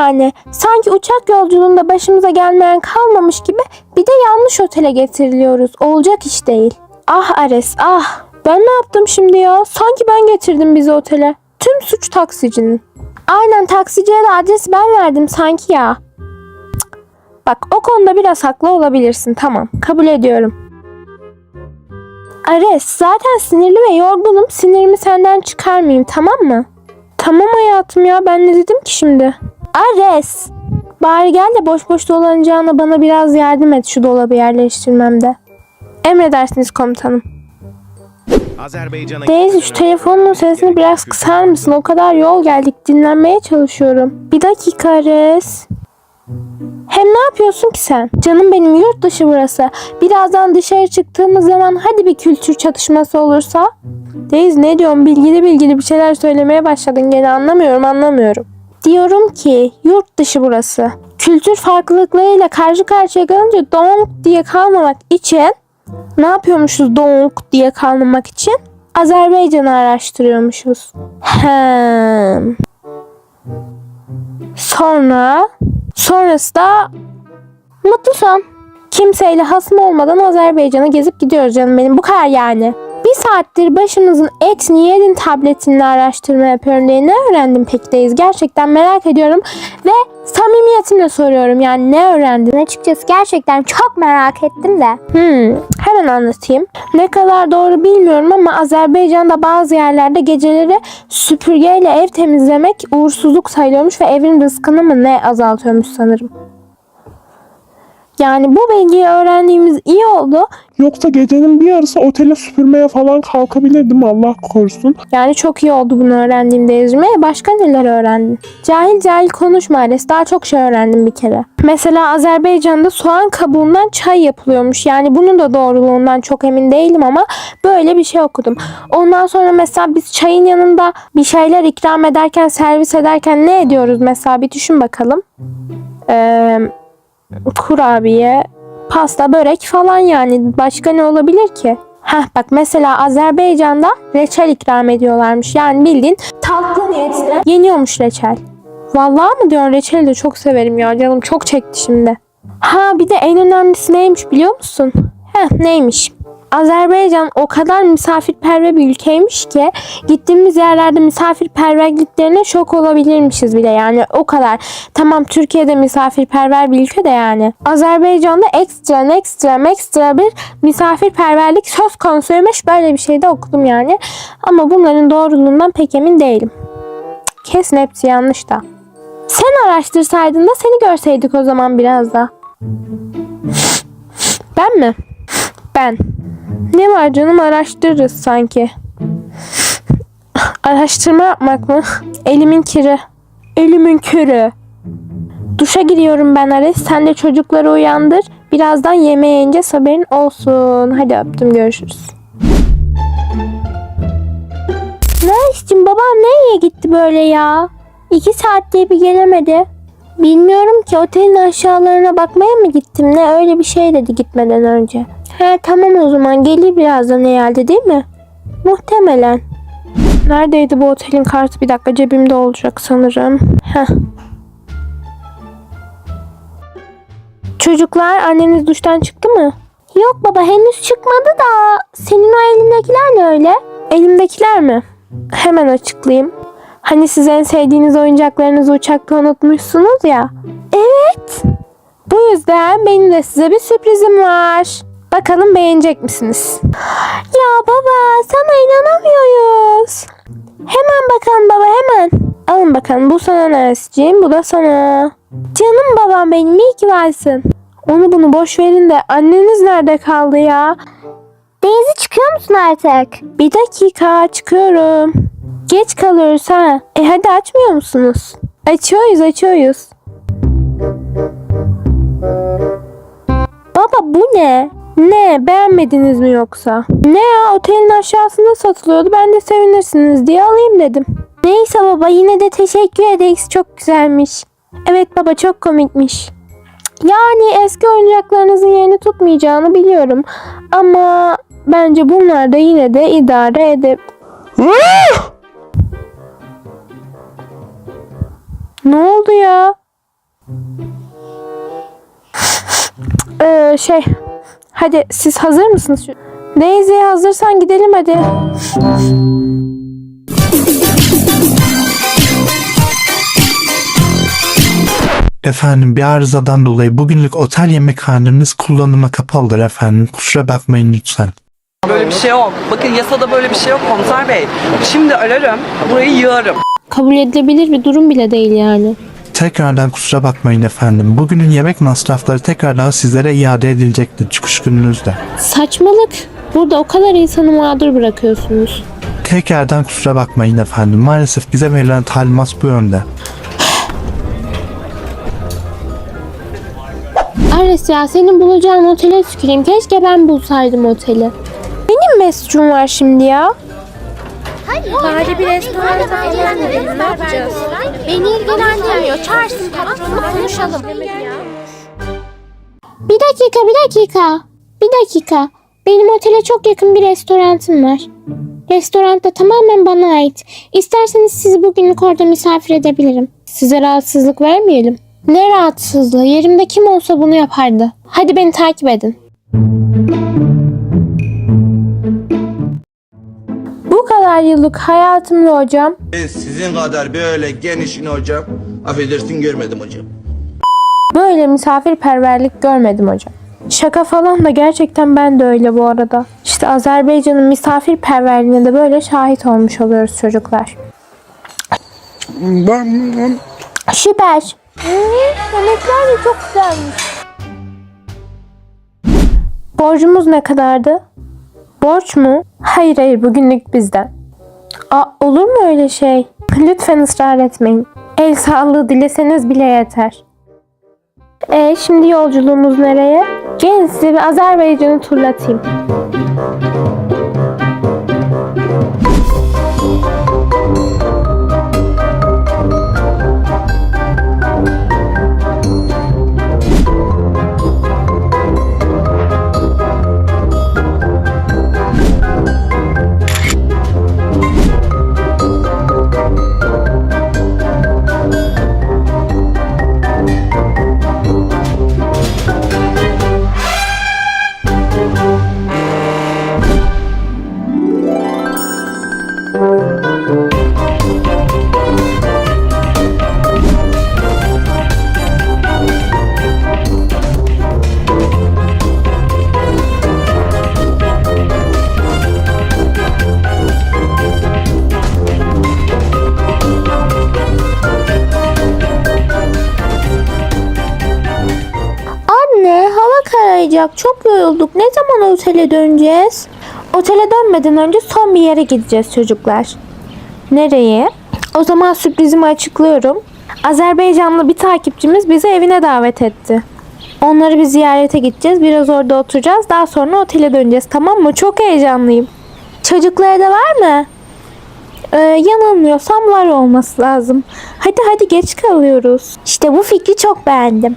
yani? Sanki uçak yolculuğunda başımıza gelmeyen kalmamış gibi bir de yanlış otele getiriliyoruz. Olacak iş değil. Ah Ares ah. Ben ne yaptım şimdi ya? Sanki ben getirdim bizi otele. Tüm suç taksicinin. Aynen taksiciye de adresi ben verdim sanki ya. Bak o konuda biraz haklı olabilirsin tamam kabul ediyorum. Ares zaten sinirli ve yorgunum sinirimi senden çıkarmayayım tamam mı? Tamam hayatım ya ben ne dedim ki şimdi? Ares! Bari gel de boş boş dolanacağına bana biraz yardım et şu dolabı yerleştirmemde. Emredersiniz komutanım. Daisy şu telefonun sesini biraz kısar mısın? O kadar yol geldik dinlenmeye çalışıyorum. Bir dakika Ares. Hem ne yapıyorsun ki sen? Canım benim yurt dışı burası. Birazdan dışarı çıktığımız zaman hadi bir kültür çatışması olursa. Daisy ne diyorsun? Bilgili bilgili bir şeyler söylemeye başladın gene anlamıyorum anlamıyorum. Diyorum ki yurt dışı burası. Kültür farklılıklarıyla karşı karşıya kalınca donk diye kalmamak için ne yapıyormuşuz donk diye kalmamak için? Azerbaycan'ı araştırıyormuşuz. Hem. Sonra sonrası da mutlu son. Kimseyle hasım olmadan Azerbaycan'a gezip gidiyoruz canım benim. Bu kadar yani. Bir saattir başımızın etini yedin tabletini araştırma yapıyorum diye ne öğrendim peki deyiz? Gerçekten merak ediyorum ve samimiyetimle soruyorum yani ne öğrendin? Açıkçası gerçekten çok merak ettim de. Hmm, hemen anlatayım. Ne kadar doğru bilmiyorum ama Azerbaycan'da bazı yerlerde geceleri süpürgeyle ev temizlemek uğursuzluk sayılıyormuş ve evin rızkını mı ne azaltıyormuş sanırım. Yani bu bilgiyi öğrendiğimiz iyi oldu. Yoksa gecenin bir yarısı otele süpürmeye falan kalkabilirdim Allah korusun. Yani çok iyi oldu bunu öğrendiğimde Ezme. Başka neler öğrendin? Cahil cahil konuşma Ares. Daha çok şey öğrendim bir kere. Mesela Azerbaycan'da soğan kabuğundan çay yapılıyormuş. Yani bunun da doğruluğundan çok emin değilim ama böyle bir şey okudum. Ondan sonra mesela biz çayın yanında bir şeyler ikram ederken, servis ederken ne ediyoruz mesela bir düşün bakalım. Eee kurabiye, pasta, börek falan yani. Başka ne olabilir ki? Heh bak mesela Azerbaycan'da reçel ikram ediyorlarmış. Yani bildiğin tatlı niyetine yeniyormuş reçel. Vallahi mı diyorsun reçeli de çok severim ya canım çok çekti şimdi. Ha bir de en önemlisi neymiş biliyor musun? Heh neymiş? Azerbaycan o kadar misafirperver bir ülkeymiş ki gittiğimiz yerlerde misafirperverliklerine şok olabilirmişiz bile yani o kadar. Tamam Türkiye'de misafirperver bir ülke de yani. Azerbaycan'da ekstra ekstra ekstra bir misafirperverlik söz konusuymuş böyle bir şey de okudum yani. Ama bunların doğruluğundan pek emin değilim. Kesin hepsi yanlış da. Sen araştırsaydın da seni görseydik o zaman biraz da. Ben mi? Ben. Ne var canım araştırırız sanki. Araştırma yapmak mı? Elimin kiri. Elimin körü. Duşa giriyorum ben Ares. Sen de çocukları uyandır. Birazdan yemeğe yiyince haberin olsun. Hadi öptüm görüşürüz. Naris'cim babam nereye gitti böyle ya? İki saat diye bir gelemedi. Bilmiyorum ki otelin aşağılarına bakmaya mı gittim ne öyle bir şey dedi gitmeden önce. He tamam o zaman gelir birazdan herhalde değil mi? Muhtemelen. Neredeydi bu otelin kartı? Bir dakika cebimde olacak sanırım. Heh. Çocuklar anneniz duştan çıktı mı? Yok baba henüz çıkmadı da senin o elindekiler ne öyle? Elimdekiler mi? Hemen açıklayayım. Hani siz en sevdiğiniz oyuncaklarınızı uçakta unutmuşsunuz ya. Evet. Bu yüzden benim de size bir sürprizim var. Bakalım beğenecek misiniz? Ya baba sana inanamıyoruz. Hemen bakalım baba hemen. Alın bakalım bu sana Nesciğim bu da sana. Canım babam benim iyi ki varsın. Onu bunu boş verin de anneniz nerede kaldı ya? Daisy çıkıyor musun artık? Bir dakika çıkıyorum. Geç kalıyoruz ha. E hadi açmıyor musunuz? Açıyoruz açıyoruz. Baba bu ne? Ne beğenmediniz mi yoksa? Ne ya otelin aşağısında satılıyordu ben de sevinirsiniz diye alayım dedim. Neyse baba yine de teşekkür ederiz çok güzelmiş. Evet baba çok komikmiş. Yani eski oyuncaklarınızın yerini tutmayacağını biliyorum. Ama bence bunlar da yine de idare edip... ne oldu ya? ee, şey hadi siz hazır mısınız? Daisy hazırsan gidelim hadi. Efendim bir arızadan dolayı bugünlük otel yemekhaneniz kullanıma kapalıdır efendim. Kusura bakmayın lütfen. Böyle bir şey yok. Bakın yasada böyle bir şey yok komiser bey. Şimdi ararım, burayı yığarım. Kabul edilebilir bir durum bile değil yani. Tekrardan kusura bakmayın efendim. Bugünün yemek masrafları tekrardan sizlere iade edilecektir çıkış gününüzde. Saçmalık. Burada o kadar insanı mağdur bırakıyorsunuz. Tekrardan kusura bakmayın efendim. Maalesef bize verilen talimat bu yönde. Ares ya senin bulacağın otele tüküreyim. Keşke ben bulsaydım oteli. Benim mescum var şimdi ya. Bari bir restoranda ne yapacağız? Beni ilgilendirmiyor. Çağırsın patronunu konuşalım. Bir dakika bir dakika. Bir dakika. Benim otele çok yakın bir restoranım var. Restoran da tamamen bana ait. İsterseniz sizi bugünlük orada misafir edebilirim. Size rahatsızlık vermeyelim. Ne rahatsızlığı? Yerimde kim olsa bunu yapardı. Hadi beni takip edin. Kadar yıllık hayatımda hocam Ben sizin kadar böyle genişini hocam affedersin görmedim hocam. Böyle misafirperverlik görmedim hocam. Şaka falan da gerçekten ben de öyle bu arada. İşte Azerbaycan'ın misafirperverliğine de böyle şahit olmuş oluyoruz çocuklar. Süper. Yemekler de çok güzelmiş. Borcumuz ne kadardı? Borç mu? Hayır hayır bugünlük bizden. Aa, olur mu öyle şey? Lütfen ısrar etmeyin. El sağlığı dileseniz bile yeter. E şimdi yolculuğumuz nereye? Gelin size bir Azerbaycan'ı turlatayım. Kararacak. Çok yorulduk. Ne zaman otele döneceğiz? Otele dönmeden önce son bir yere gideceğiz çocuklar. Nereye? O zaman sürprizimi açıklıyorum. Azerbaycanlı bir takipçimiz bizi evine davet etti. Onları bir ziyarete gideceğiz. Biraz orada oturacağız. Daha sonra otele döneceğiz. Tamam mı? Çok heyecanlıyım. Çocuklara da var mı? Ee, yanılmıyorsam var olması lazım. Hadi hadi geç kalıyoruz. İşte bu fikri çok beğendim.